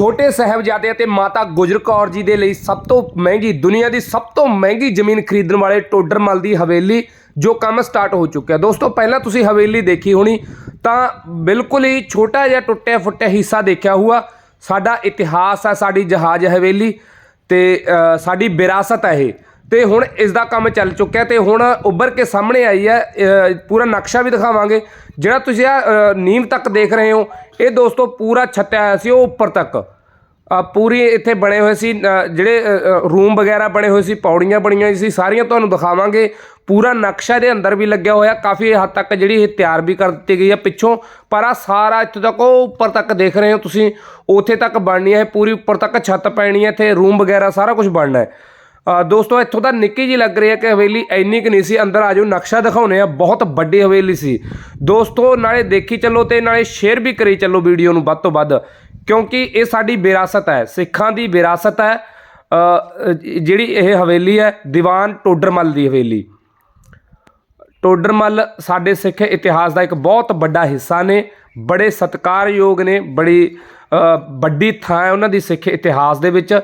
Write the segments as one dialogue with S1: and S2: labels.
S1: ਛੋਟੇ ਸਾਹਿਬਜ਼ਾਦੇ ਅਤੇ ਮਾਤਾ ਗੁਜਰ ਕੌਰ ਜੀ ਦੇ ਲਈ ਸਭ ਤੋਂ ਮਹਿੰਗੀ, ਦੁਨੀਆ ਦੀ ਸਭ ਤੋਂ ਮਹਿੰਗੀ ਜ਼ਮੀਨ ਖਰੀਦਣ ਵਾਲੇ ਟੋਡਰਮਲ ਦੀ ਹਵੇਲੀ ਜੋ ਕੰਮ ਸਟਾਰਟ ਹੋ ਚੁੱਕਿਆ। ਦੋਸਤੋ, ਪਹਿਲਾਂ ਤੁਸੀਂ ਹਵੇਲੀ ਦੇਖੀ ਹੋਣੀ, ਤਾਂ ਬਿਲਕੁਲ ਹੀ ਛੋਟਾ ਜਿਹਾ ਟੁੱਟਿਆ ਫੁੱਟਿਆ ਹਿੱਸਾ ਦੇਖਿਆ ਹੋਊਗਾ। ਸਾਡਾ ਇਤਿਹਾਸ ਹੈ ਸਾਡੀ ਜਹਾਜ਼ ਹਵੇਲੀ ਤੇ ਸਾਡੀ ਵਿਰਾਸਤ ਹੈ ਇਹ। ਤੇ ਹੁਣ ਇਸ ਦਾ ਕੰਮ ਚੱਲ ਚੁੱਕਿਆ ਤੇ ਹੁਣ ਉੱਭਰ ਕੇ ਸਾਹਮਣੇ ਆਈ ਹੈ ਪੂਰਾ ਨਕਸ਼ਾ ਵੀ ਦਿਖਾਵਾਂਗੇ। ਜਿਹੜਾ ਤੁਸੀਂ ਆ ਨੀਂਵ ਤੱਕ ਦੇਖ ਰਹੇ ਹੋ, ਇਹ ਦੋਸਤੋ ਪੂਰਾ ਛੱਤਿਆ ਹੋਇਆ ਸੀ, ਉਹ ਉੱਪਰ ਤੱਕ। ਪੂਰੀ ਇੱਥੇ ਬਣੇ ਹੋਏ ਸੀ ਜਿਹੜੇ ਰੂਮ ਵਗੈਰਾ ਬਣੇ ਹੋਏ ਸੀ, ਪੌੜੀਆਂ ਬਣੀਆਂ ਹੋਈ ਸੀ, ਸਾਰੀਆਂ ਤੁਹਾਨੂੰ ਦਿਖਾਵਾਂਗੇ। ਪੂਰਾ ਨਕਸ਼ਾ ਦੇ ਅੰਦਰ ਵੀ ਲੱਗਿਆ ਹੋਇਆ, ਕਾਫੀ ਹੱਦ ਤੱਕ ਜਿਹੜੀ ਇਹ ਤਿਆਰ ਵੀ ਕਰ ਦਿੱਤੀ ਗਈ ਹੈ ਪਿੱਛੋਂ। ਪਰ ਆ ਸਾਰਾ ਇੱਥੋਂ ਤੱਕ, ਉਹ ਉੱਪਰ ਤੱਕ ਦੇਖ ਰਹੇ ਹੋ ਤੁਸੀਂ, ਉੱਥੇ ਤੱਕ ਬਣਨੀ ਹੈ, ਪੂਰੀ ਉੱਪਰ ਤੱਕ ਛੱਤ ਪੈਣੀ ਹੈ, ਇੱਥੇ ਰੂਮ ਵਗੈਰਾ ਸਾਰਾ ਕੁਝ ਬਣਨਾ ਹੈ। ਦੋਸਤੋ, ਇੱਥੋਂ ਦਾ ਨਿੱਕੀ ਜੀ ਲੱਗ ਰਹੀ ਹੈ ਕਿ ਹਵੇਲੀ ਇੰਨੀ ਕੁ ਨਹੀਂ ਸੀ। ਅੰਦਰ ਆ ਜਾਓ, ਨਕਸ਼ਾ ਦਿਖਾਉਨੇ ਆ ਬਹੁਤ ਵੱਡੀ ਹਵੇਲੀ ਸੀ। ਦੋਸਤੋ, ਨਾਲੇ ਦੇਖੀ ਚੱਲੋ ਤੇ ਨਾਲੇ ਸ਼ੇਅਰ ਵੀ ਕਰੀ ਚੱਲੋ ਵੀਡੀਓ ਨੂੰ ਵੱਧ ਤੋਂ ਵੱਧ, ਕਿਉਂਕਿ ਇਹ ਸਾਡੀ ਵਿਰਾਸਤ ਹੈ, ਸਿੱਖਾਂ ਦੀ ਵਿਰਾਸਤ ਹੈ। ਜਿਹੜੀ ਇਹ ਹਵੇਲੀ ਹੈ, ਦੀਵਾਨ ਟੋਡਰਮਲ ਦੀ ਹਵੇਲੀ। ਟੋਡਰਮਲ ਸਾਡੇ ਸਿੱਖ ਇਤਿਹਾਸ ਦਾ ਇੱਕ ਬਹੁਤ ਵੱਡਾ ਹਿੱਸਾ ਨੇ, ਬੜੇ ਸਤਿਕਾਰਯੋਗ ਨੇ, ਬੜੀ ਵੱਡੀ ਥਾਂ ਹੈ ਉਹਨਾਂ ਦੀ ਸਿੱਖ ਇਤਿਹਾਸ ਦੇ ਵਿੱਚ।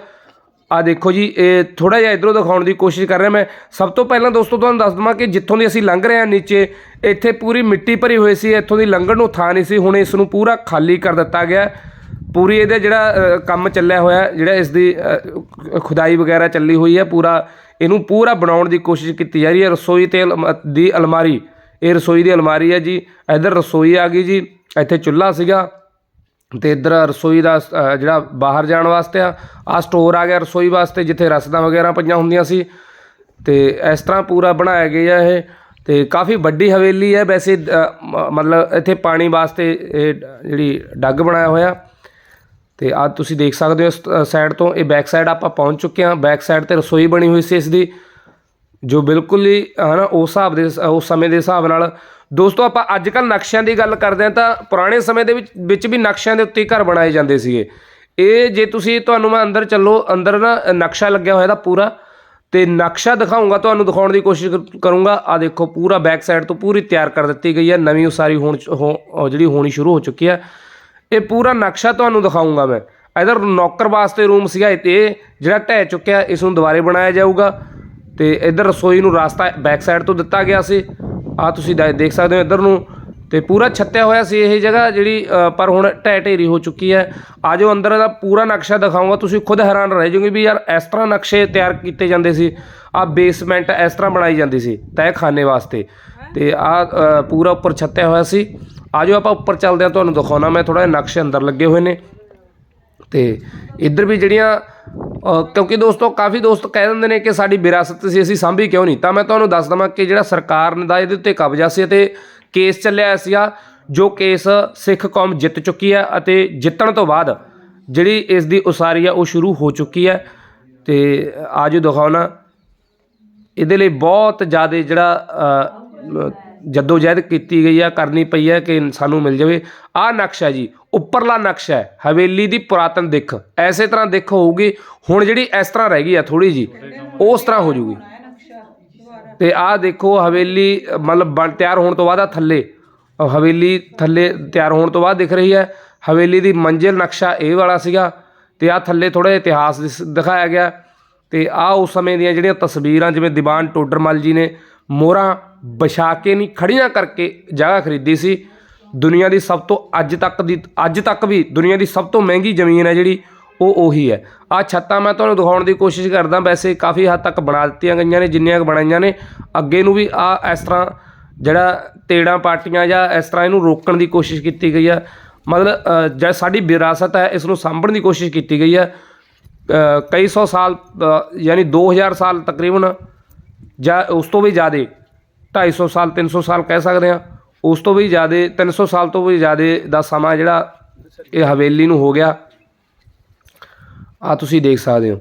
S1: ਆ ਦੇਖੋ ਜੀ, ਇਹ ਥੋੜਾ ਜਿਹਾ ਇਧਰੋਂ ਦਿਖਾਉਣ ਦੀ ਕੋਸ਼ਿਸ਼ ਕਰ ਰਿਹਾ ਮੈਂ। ਸਭ ਤੋਂ ਪਹਿਲਾਂ ਦੋਸਤੋ, ਤੁਹਾਨੂੰ ਦੱਸ ਦਵਾਂ ਕਿ ਜਿੱਥੋਂ ਦੀ ਅਸੀਂ ਲੰਘ ਰਹੇ ਹਾਂ ਨੀਚੇ, ਇੱਥੇ ਪੂਰੀ ਮਿੱਟੀ ਭਰੀ ਹੋਈ ਸੀ। ਇੱਥੋਂ ਦੀ ਲੰਘਣ ਨੂੰ ਥਾਂ ਨਹੀਂ ਸੀ। ਹੁਣ ਇਸ ਨੂੰ ਪੂਰਾ ਖਾਲੀ ਕਰ ਦਿੱਤਾ ਗਿਆ। ਪੂਰੀ ਇਹਦਾ ਜਿਹੜਾ ਕੰਮ ਚੱਲਿਆ ਹੋਇਆ, ਜਿਹੜਾ ਇਸ ਦੀ ਖੁਦਾਈ ਵਗੈਰਾ ਚੱਲੀ ਹੋਈ ਹੈ, ਪੂਰਾ ਇਹਨੂੰ ਪੂਰਾ ਬਣਾਉਣ ਦੀ ਕੋਸ਼ਿਸ਼ ਕੀਤੀ ਜਾ ਰਹੀ ਹੈ। ਰਸੋਈ ਤੇ ਅਲਮ- ਦੀ ਅਲਮਾਰੀ, ਇਹ ਰਸੋਈ ਦੀ ਅਲਮਾਰੀ ਹੈ ਜੀ। ਇਧਰ ਰਸੋਈ ਆ ਗਈ ਜੀ। ਇੱਥੇ ਚੁੱਲ੍ਹਾ ਸੀਗਾ। ਅਤੇ ਇੱਧਰ ਰਸੋਈ ਦਾ ਜਿਹੜਾ ਬਾਹਰ ਜਾਣ ਵਾਸਤੇ ਆ, ਆਹ ਸਟੋਰ ਆ ਗਿਆ ਰਸੋਈ ਵਾਸਤੇ, ਜਿੱਥੇ ਰਸਦਾਂ ਵਗੈਰਾ ਪਈਆਂ ਹੁੰਦੀਆਂ ਸੀ। ਅਤੇ ਇਸ ਤਰ੍ਹਾਂ ਪੂਰਾ ਬਣਾਇਆ ਗਿਆ ਇਹ ਅਤੇ ਕਾਫੀ ਵੱਡੀ ਹਵੇਲੀ ਹੈ। ਵੈਸੇ ਮਤਲਬ ਇੱਥੇ ਪਾਣੀ ਵਾਸਤੇ ਇਹ ਜਿਹੜੀ ਡੱਗ ਬਣਾਇਆ ਹੋਇਆ। ਅਤੇ ਆ ਤੁਸੀਂ ਦੇਖ ਸਕਦੇ ਹੋ ਇਸ ਸਾਈਡ ਤੋਂ। ਇਹ ਬੈਕ ਸਾਈਡ ਆਪਾਂ ਪਹੁੰਚ ਚੁੱਕੇ ਹਾਂ। ਬੈਕ ਸਾਈਡ ਤੇ ਰਸੋਈ ਬਣੀ ਹੋਈ ਸੀ ਇਸ ਦੀ, ਜੋ ਬਿਲਕੁਲ ਹੀ ਹੈ ਨਾ ਉਸ ਹਿਸਾਬ ਦੇ, ਉਸ ਸਮੇਂ ਦੇ ਹਿਸਾਬ ਨਾਲ ਦੋਸਤੋ, ਆਪਾਂ ਅੱਜ ਕੱਲ ਨਕਸ਼ਿਆਂ ਦੀ ਗੱਲ ਕਰਦੇ ਹਾਂ ਤਾਂ ਪੁਰਾਣੇ ਸਮੇਂ ਦੇ ਵਿੱਚ ਵਿੱਚ ਵੀ ਨਕਸ਼ਿਆਂ ਦੇ ਉੱਤੇ ਘਰ ਬਣਾਏ ਜਾਂਦੇ ਸੀਗੇ। ਇਹ ਜੇ ਤੁਸੀਂ ਤੁਹਾਨੂੰ ਮੈਂ ਅੰਦਰ ਚੱਲੋ, ਅੰਦਰ ਨਾ ਨਕਸ਼ਾ ਲੱਗਿਆ ਹੋਇਆ ਦਾ ਪੂਰਾ, ਤੇ ਨਕਸ਼ਾ ਦਿਖਾਉਂਗਾ ਤੁਹਾਨੂੰ ਦਿਖਾਉਣ ਦੀ ਕੋਸ਼ਿਸ਼ ਕਰੂੰਗਾ। ਆ ਦੇਖੋ, ਪੂਰਾ ਬੈਕ ਸਾਈਡ ਤੋਂ ਪੂਰੀ ਤਿਆਰ ਕਰ ਦਿੱਤੀ ਗਈ ਹੈ। ਨਵੀਂ ਉਸਾਰੀ ਹੋਣ ਹੋ- ਉਹ ਜਿਹੜੀ ਹੋਣੀ ਸ਼ੁਰੂ ਹੋ ਚੁੱਕੀ ਹੈ। ਇਹ ਪੂਰਾ ਨਕਸ਼ਾ ਤੁਹਾਨੂੰ ਦਿਖਾਉਂਗਾ ਮੈਂ। ਇਧਰ ਨੌਕਰ ਵਾਸਤੇ ਰੂਮ ਸੀਗਾ ਇਹ ਜਿਹੜਾ ਢਹਿ ਚੁੱਕਿਆ, ਇਸ ਨੂੰ ਦੁਬਾਰੇ ਬਣਾਇਆ ਜਾਊਗਾ। ਤੇ ਇਧਰ ਰਸੋਈ ਨੂੰ ਰਾਸਤਾ ਬੈਕ ਸਾਈਡ ਤੋਂ ਦਿੱਤਾ ਗਿਆ ਸੀ। ਆ ਤੁਸੀਂ ਦੇ- ਦੇਖ ਸਕਦੇ ਹੋ ਇੱਧਰ ਨੂੰ ਤੇ ਪੂਰਾ ਛੱਤਿਆ ਹੋਇਆ ਸੀ ਇਹ ਜਗ੍ਹਾ ਜਿਹੜੀ ਅ, ਪਰ ਹੁਣ ਢਹਿ ਢੇਰੀ ਹੋ ਚੁੱਕੀ ਹੈ। ਆਜੋ ਅੰਦਰ ਦਾ ਪੂਰਾ ਨਕਸ਼ਾ ਦਿਖਾਉਂਗਾ। ਤੁਸੀਂ ਖੁਦ ਹੈਰਾਨ ਰਹਿ ਜਾਓਗੇ ਵੀ ਯਾਰ ਇਸ ਤਰ੍ਹਾਂ ਨਕਸ਼ੇ ਤਿਆਰ ਕੀਤੇ ਜਾਂਦੇ ਸੀ। ਆ ਬੇਸਮੈਂਟ ਇਸ ਤਰ੍ਹਾਂ ਬਣਾਈ ਜਾਂਦੀ ਸੀ ਤਹਿਖਾਨੇ ਵਾਸਤੇ। ਤੇ ਆ ਪੂਰਾ ਉੱਪਰ ਛੱਤਿਆ ਹੋਇਆ ਸੀ। ਆਜੋ ਆਪਾਂ ਉੱਪਰ ਚੱਲਦੇ ਹਾਂ ਤੁਹਾਨੂੰ ਦਿਖਾਉਣਾ। ਮੈਂ ਥੋੜਾ ਜਿਹਾ ਨਕਸ਼ੇ ਅੰਦਰ ਲੱਗੇ ਹੋਏ ਨੇ। ਤੇ ਇੱਧਰ ਵੀ ਜਿਹੜੀਆਂ ਕਿਉਂਕਿ ਦੋਸਤੋ, ਕਾਫੀ ਦੋਸਤ ਕਹਿ ਦਿੰਦੇ ਨੇ ਕਿ ਸਾਡੀ ਵਿਰਾਸਤ ਸੀ, ਅਸੀਂ ਸਾਂਭੀ ਕਿਉਂ ਨਹੀਂ? ਤਾਂ ਮੈਂ ਤੁਹਾਨੂੰ ਦੱਸ ਦਵਾਂ ਕਿ ਜਿਹੜਾ ਸਰਕਾਰ ਦਾ ਇਹਦੇ ਉੱਤੇ ਕਬਜ਼ਾ ਸੀ ਅਤੇ ਕੇਸ ਚੱਲਿਆ ਸੀਗਾ, ਜੋ ਕੇਸ ਸਿੱਖ ਕੌਮ ਜਿੱਤ ਚੁੱਕੀ ਹੈ ਅਤੇ ਜਿੱਤਣ ਤੋਂ ਬਾਅਦ ਜਿਹੜੀ ਇਸ ਦੀ ਉਸਾਰੀ ਆ, ਉਹ ਸ਼ੁਰੂ ਹੋ ਚੁੱਕੀ ਹੈ। ਤੇ ਆਜੋ ਦਿਖਾਉਣਾ ਇਹਦੇ ਲਈ ਬਹੁਤ ਜ਼ਿਆਦਾ ਜਿਹੜਾ ਜੱਦੋ ਜਹਿਦ ਕੀਤੀ ਗਈ ਆ, ਕਰਨੀ ਪਈ ਹੈ ਕਿ ਸਾਨੂੰ ਮਿਲ ਜਾਵੇ। ਆਹ ਨਕਸ਼ਾ ਜੀ, ਉੱਪਰਲਾ ਨਕਸ਼ਾ ਹੈ ਹਵੇਲੀ ਦੀ ਪੁਰਾਤਨ ਦਿੱਖ। ਐਸੇ ਤਰ੍ਹਾਂ ਦਿੱਖ ਹੋਊਗੀ, ਹੁਣ ਜਿਹੜੀ ਇਸ ਤਰ੍ਹਾਂ ਰਹਿ ਗਈ ਆ ਥੋੜੀ ਜੀ ਉਸ ਤਰ੍ਹਾਂ ਹੋ ਜੂਗੀ ਤੇ ਆਹ ਦੇਖੋ, ਹਵੇਲੀ, ਮਤਲਬ ਬਣ, ਤਿਆਰ ਹੋਣ ਤੋਂ ਬਾਅਦ ਆ ਥੱਲੇ। ਹਵੇਲੀ ਥੱਲੇ ਤਿਆਰ ਹੋਣ ਤੋਂ ਬਾਅਦ ਦਿਖ ਰਹੀ ਹੈ ਹਵੇਲੀ ਦੀ ਮੰਜ਼ਿਲ ਨਕਸ਼ਾ ਇਹ ਵਾਲਾ ਸੀਗਾ। ਤੇ ਆ ਥੱਲੇ ਥੋੜਾ ਇਤਿਹਾਸ ਦਿਸ- ਦਿਖਾਇਆ ਗਿਆ। ਤੇ ਆ ਉਸ ਸਮੇਂ ਦੀਆਂ ਜਿਹੜੀਆਂ ਤਸਵੀਰਾਂ, ਜਿਵੇਂ ਦੀਵਾਨ ਟੋਡਰਮਲ ਜੀ ਨੇ ਮੋਹਰਾਂ ਵਿਛਾ ਕੇ ਨਹੀਂ ਖੜੀਆਂ ਕਰਕੇ ਜਗ੍ਹਾ ਖਰੀਦੀ ਸੀ। ਦੁਨੀਆ ਦੀ ਸਭ ਤੋਂ ਅੱਜ ਤੱਕ ਦੀ ਅੱਜ ਤੱਕ ਵੀ ਦੁਨੀਆ ਦੀ ਸਭ ਤੋਂ ਮਹਿੰਗੀ ਜ਼ਮੀਨ ਹੈ ਜਿਹੜੀ ਉਹ ਉਹੀ ਹੈ। ਆ ਛੱਤਾਂ ਮੈਂ ਤੁਹਾਨੂੰ ਦਿਖਾਉਣ ਦੀ ਕੋਸ਼ਿਸ਼ ਕਰਦਾ ਵੈਸੇ ਕਾਫੀ ਹੱਦ ਤੱਕ ਬਣਾ ਦਿੱਤੀਆਂ ਗਈਆਂ ਨੇ ਜਿੰਨੀਆਂ ਕੁ ਬਣਾਈਆਂ ਨੇ। ਅੱਗੇ ਨੂੰ ਵੀ ਆ ਇਸ ਤਰ੍ਹਾਂ ਜਿਹੜਾ ਤੇੜਾਂ ਪਾਟੀਆਂ ਜਾਂ ਇਸ ਤਰ੍ਹਾਂ ਇਹਨੂੰ ਰੋਕਣ ਦੀ ਕੋਸ਼ਿਸ਼ ਕੀਤੀ ਗਈ ਆ। ਮਤਲਬ ਅ, ਜਿਹੜਾ ਸਾਡੀ ਵਿਰਾਸਤ ਹੈ ਇਸ ਨੂੰ ਸਾਂਭਣ ਦੀ ਕੋਸ਼ਿਸ਼ ਕੀਤੀ ਗਈ ਹੈ ਕਈ ਸੌ ਸਾਲ ਅ, ਯਾਨੀ 2000 ਸਾਲ ਤਕਰੀਬਨ ਜਾਂ ਉਸ ਤੋਂ ਵੀ ਜ਼ਿਆਦਾ 250 ਸਾਲ 300 ਸਾਲ ਕਹਿ ਸਕਦੇ ਹਾਂ। ਉਸ ਤੋਂ ਵੀ ਜ਼ਿਆਦਾ 300 ਸਾਲ ਤੋਂ ਵੀ ਜ਼ਿਆਦਾ ਦਾ ਸਮਾਂ ਜਿਹੜਾ ਇਹ ਹਵੇਲੀ ਨੂੰ ਹੋ ਗਿਆ। ਆ ਤੁਸੀਂ ਦੇਖ ਸਕਦੇ ਹੋ।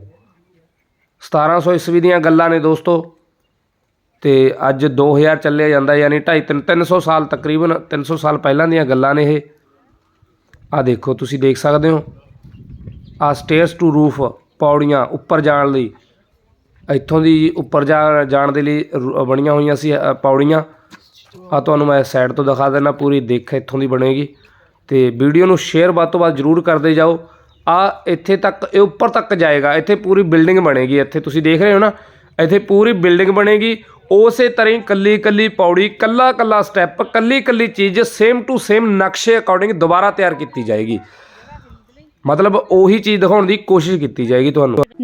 S1: 1700 ਈਸਵੀ ਦੀਆਂ ਗੱਲਾਂ ਨੇ ਦੋਸਤੋ। ਤੇ ਅੱਜ 2000 ਚੱਲਿਆ ਜਾਂਦਾ, ਯਾਨੀ 2.5 300 ਸਾਲ ਤਕਰੀਬਨ 300 ਸਾਲ ਪਹਿਲਾਂ ਦੀਆਂ ਗੱਲਾਂ ਨੇ ਇਹ। ਆ ਦੇਖੋ, ਤੁਸੀਂ ਦੇਖ ਸਕਦੇ ਹੋ। ਆ ਸਟੇਅਰਸ ਟੂ ਰੂਫ ਪੌੜੀਆਂ ਉੱਪਰ ਜਾਣ ਲਈ ਇੱਥੋਂ ਦੀ ਉੱਪਰ ਜਾ ਜਾਣ ਦੇ ਲਈ ਰੂ- ਬਣੀਆਂ ਹੋਈਆਂ ਸੀ ਅ, ਪੌੜੀਆਂ। ਆ ਤੁਹਾਨੂੰ ਮੈਂ ਸਾਈਡ ਤੋਂ ਦਿਖਾ ਦਿੰਦਾ ਪੂਰੀ ਦੇਖ ਇੱਥੋਂ ਦੀ ਬਣੇਗੀ। ਅਤੇ ਵੀਡੀਓ ਨੂੰ ਸ਼ੇਅਰ ਵੱਧ ਤੋਂ ਵੱਧ ਜਰੂਰ ਕਰਦੇ ਜਾਓ। ਆ ਇੱਥੇ ਤੱਕ ਇਹ ਉੱਪਰ ਤੱਕ ਜਾਏਗਾ। ਇੱਥੇ ਪੂਰੀ ਬਿਲਡਿੰਗ ਬਣੇਗੀ। ਇੱਥੇ ਤੁਸੀਂ ਦੇਖ ਰਹੇ ਹੋ ਨਾ ਇੱਥੇ ਪੂਰੀ ਬਿਲਡਿੰਗ ਬਣੇਗੀ। ਉਸੇ ਤਰ੍ਹਾਂ ਹੀ ਕੱਲੀ ਕੱਲੀ ਪੌੜੀ ਕੱਲਾ ਕੱਲਾ ਸਟੈਪ ਕੱਲੀ ਕੱਲੀ ਚੀਜ਼ ਸੇਮ ਟੂ ਸੇਮ ਨਕਸ਼ੇ ਅਕੋਰਡਿੰਗ ਦੁਬਾਰਾ ਤਿਆਰ ਕੀਤੀ ਜਾਏਗੀ। ਮਤਲਬ ਉਹੀ ਚੀਜ਼ ਦਿਖਾਉਣ ਦੀ ਕੋਸ਼ਿਸ਼ ਕੀਤੀ ਜਾਏਗੀ ਤੁਹਾਨੂੰ।